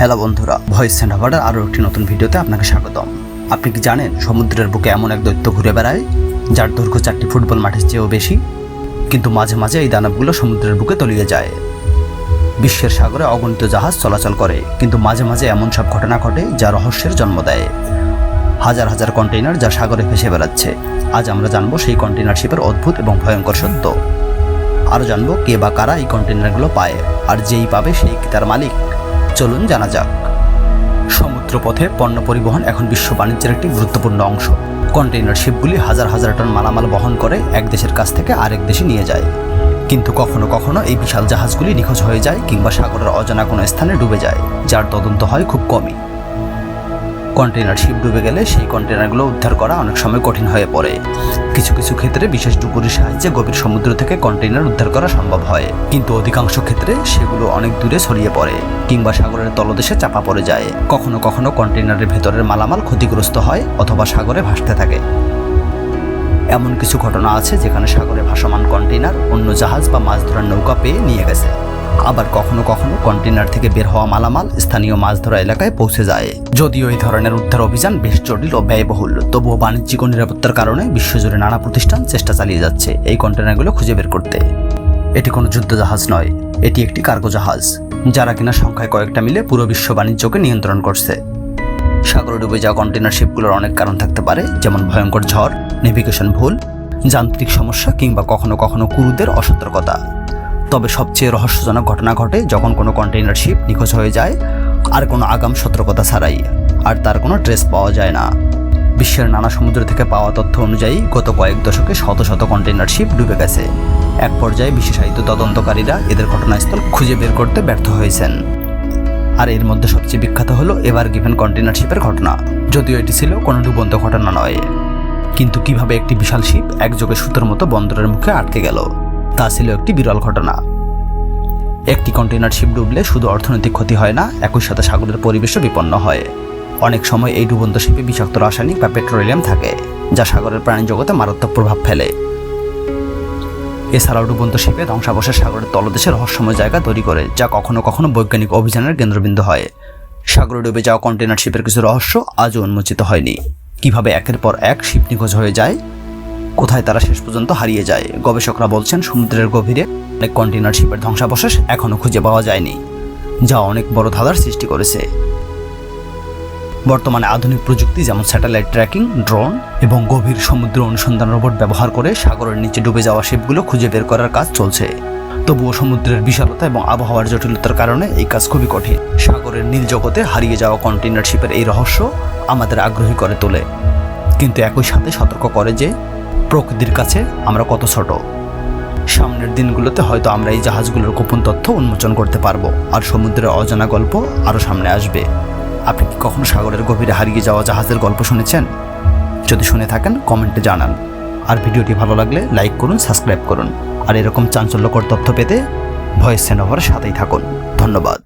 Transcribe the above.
Hello বন্ধুরা, voice হাভার্ডের আরও একটি নতুন ভিডিওতে আপনাকে স্বাগতম। আপনি কি জানেন সমুদ্রের বুকে এমন এক দৈত্য ঘুরে বেড়ায়, যার দৈর্ঘ্য চারটি ফুটবল মাঠের চেয়েও বেশি? কিন্তু মাঝে মাঝে এই দানবগুলো সমুদ্রের বুকে তলিয়ে যায়। বিশ্বের সাগরে অগণিত জাহাজ চলাচল করে, কিন্তু মাঝে মাঝে এমন সব ঘটনা ঘটে যা রহস্যের জন্ম দেয়। হাজার হাজার কন্টেইনার যা সাগরে ভেসে বেড়াচ্ছে। আজ আমরা জানব সেই কন্টেইনার শিপের অদ্ভুত এবং ভয়ঙ্কর সত্য। আরও জানব কে বা কারা এই কন্টেইনারগুলো পায়, আর যেই পাবে সেই কি তার মালিক। চলুন জানা যাক। সমুদ্রপথে পণ্য পরিবহন এখন বিশ্ব বাণিজ্যের একটি গুরুত্বপূর্ণ অংশ। কন্টেইনার শিপগুলি হাজার হাজার টন মালামাল বহন করে এক দেশের কাছ থেকে আরেক দেশে নিয়ে যায়। কিন্তু কখনো কখনো এই বিশাল জাহাজগুলি নিখোঁজ হয়ে যায় কিংবা সাগরের অজানা কোনো স্থানে ডুবে যায়, যার তদন্ত হয় খুব কমই। কন্টেইনার শিপ ডুবে গেলে সেই কন্টেইনারগুলো উদ্ধার করা অনেক সময় কঠিন হয়ে পড়ে। কিছু কিছু ক্ষেত্রে বিশেষ ডুবুরির সাহায্যে গভীর সমুদ্র থেকে কন্টেইনার উদ্ধার করা সম্ভব হয়। কিন্তু অধিকাংশ ক্ষেত্রে সেগুলো অনেক দূরে ছড়িয়ে পড়ে। কিংবা সাগরের তলদেশে চাপা পড়ে যায়। কখনো কখনো কন্টেইনারের ভেতরের মালামাল ক্ষতিগ্রস্ত হয় অথবা সাগরে ভাসতে থাকে। এমন কিছু ঘটনা আছে যেখানে সাগরে ভাসমান কন্টেইনার অন্য জাহাজ বা মাছ ধরার নৌকা পেয়ে নিয়ে গেছে। আবার কখনো কখনো কন্টেইনার থেকে বের হওয়া মালামাল স্থানীয় মাছ ধরা এলাকায় পৌঁছে যায়। যদিও এই ধরনের উদ্ধার অভিযান বেশ জটিল ও ব্যয়বহুল, তবুও বাণিজ্যিক ও নিরাপত্তার কারণে বিশ্বজুড়ে নানা প্রতিষ্ঠান চেষ্টা চালিয়ে যাচ্ছে এই কন্টেইনারগুলো খুঁজে বের করতে। এটি কোনো যুদ্ধ জাহাজ নয়, এটি একটি কার্গো জাহাজ। যারা কিনা সংখ্যায় কয়েকটা মিলে পুরো বিশ্ব বাণিজ্যকে নিয়ন্ত্রণ করছে। সাগরে ডুবে যাওয়া কন্টেনার শিপগুলোর অনেক কারণ থাকতে পারে, যেমন ভয়ঙ্কর ঝড়, নেভিগেশন ভুল, যান্ত্রিক সমস্যা কিংবা কখনো কখনো কুরুদের অসতর্কতা। তবে সবচেয়ে রহস্যজনক ঘটনা ঘটে যখন কোনো কন্টেইনার শিপ নিখোঁজ হয়ে যায়, আর কোনো আগাম সতর্কতা ছাড়াই, আর তার কোনো ট্রেস পাওয়া যায় না। বিশ্বের নানা সমুদ্র থেকে পাওয়া তথ্য অনুযায়ী গত কয়েক দশকে শত শত কন্টেইনার শিপ ডুবে গেছে। এক পর্যায়ে বিশেষায়িত তদন্তকারীরা এদের ঘটনাস্থল খুঁজে বের করতে ব্যর্থ হয়েছেন। আর এর মধ্যে সবচেয়ে বিখ্যাত হলো এভার গিভেন কন্টেইনার শিপের ঘটনা, যদিও এটি ছিল কোনো ডুবন্ত ঘটনা নয়। কিন্তু কীভাবে একটি বিশাল শিপ একযোগে সুতোর মতো বন্দরের মুখে আটকে গেল, তা ছিল একটি বিরল ঘটনা। একটি কন্টেইনার শিপ ডুবলে শুধু অর্থনৈতিক ক্ষতি হয় না, একই সাথে সাগরের পরিবেশও বিপন্ন হয়। অনেক সময় এই ডুবন্ত শিপে বিষাক্ত রাসায়নিক বা পেট্রোলিয়াম থাকে, যা সাগরের প্রাণী জগতে মারাত্মক প্রভাব ফেলে। এছাড়াও ডুবন্ত শিপে ধ্বংসাবশেষ সাগরের তলদেশে রহস্যময় জায়গা তৈরি করে, যা কখনো কখনো বৈজ্ঞানিক অভিযানের কেন্দ্রবিন্দু হয়। সাগরে ডুবে যাওয়া কন্টেইনার শিপের কিছু রহস্য আজও উন্মোচিত হয়নি। কীভাবে একের পর এক শিপ নিখোঁজ হয়ে যায়? কোথায় তারা শেষ পর্যন্ত হারিয়ে যায়? গবেষকরা বলছেন, সমুদ্রের গভীরে অনেক কন্টেইনার শিপের ধ্বংসাবশেষ এখনও খুঁজে পাওয়া যায়নি, যা অনেক বড় ধাঁধার সৃষ্টি করেছে। বর্তমানে আধুনিক প্রযুক্তি যেমন স্যাটেলাইট ট্র্যাকিং ড্রোন এবং গভীর সমুদ্র অনুসন্ধান রোবট ব্যবহার করে সাগরের নিচে ডুবে যাওয়া শিপগুলো খুঁজে বের করার কাজ চলছে। তবুও সমুদ্রের বিশালতা এবং আবহাওয়ার জটিলতার কারণে এই কাজ খুবই কঠিন। সাগরের নীল জগতে হারিয়ে যাওয়া কন্টেইনার শিপের এই রহস্য আমাদের আগ্রহী করে তোলে। কিন্তু একই সাথে সতর্ক করে যে, প্রকৃতির কাছে আমরা কত ছোট। সামনের দিনগুলোতে হয়তো আমরা এই জাহাজগুলোর গোপন তথ্য উন্মোচন করতে পারব, আর সমুদ্রের অজানা গল্প আরও সামনে আসবে। আপনি কি কখনো সাগরের গভীরে হারিয়ে যাওয়া জাহাজের গল্প শুনেছেন? যদি শুনে থাকেন, কমেন্টে জানান। আর ভিডিওটি ভালো লাগলে লাইক করুন, সাবস্ক্রাইব করুন। আর এরকম চাঞ্চল্যকর তথ্য পেতে ভয়েস সেনোভার সাথেই থাকুন। ধন্যবাদ।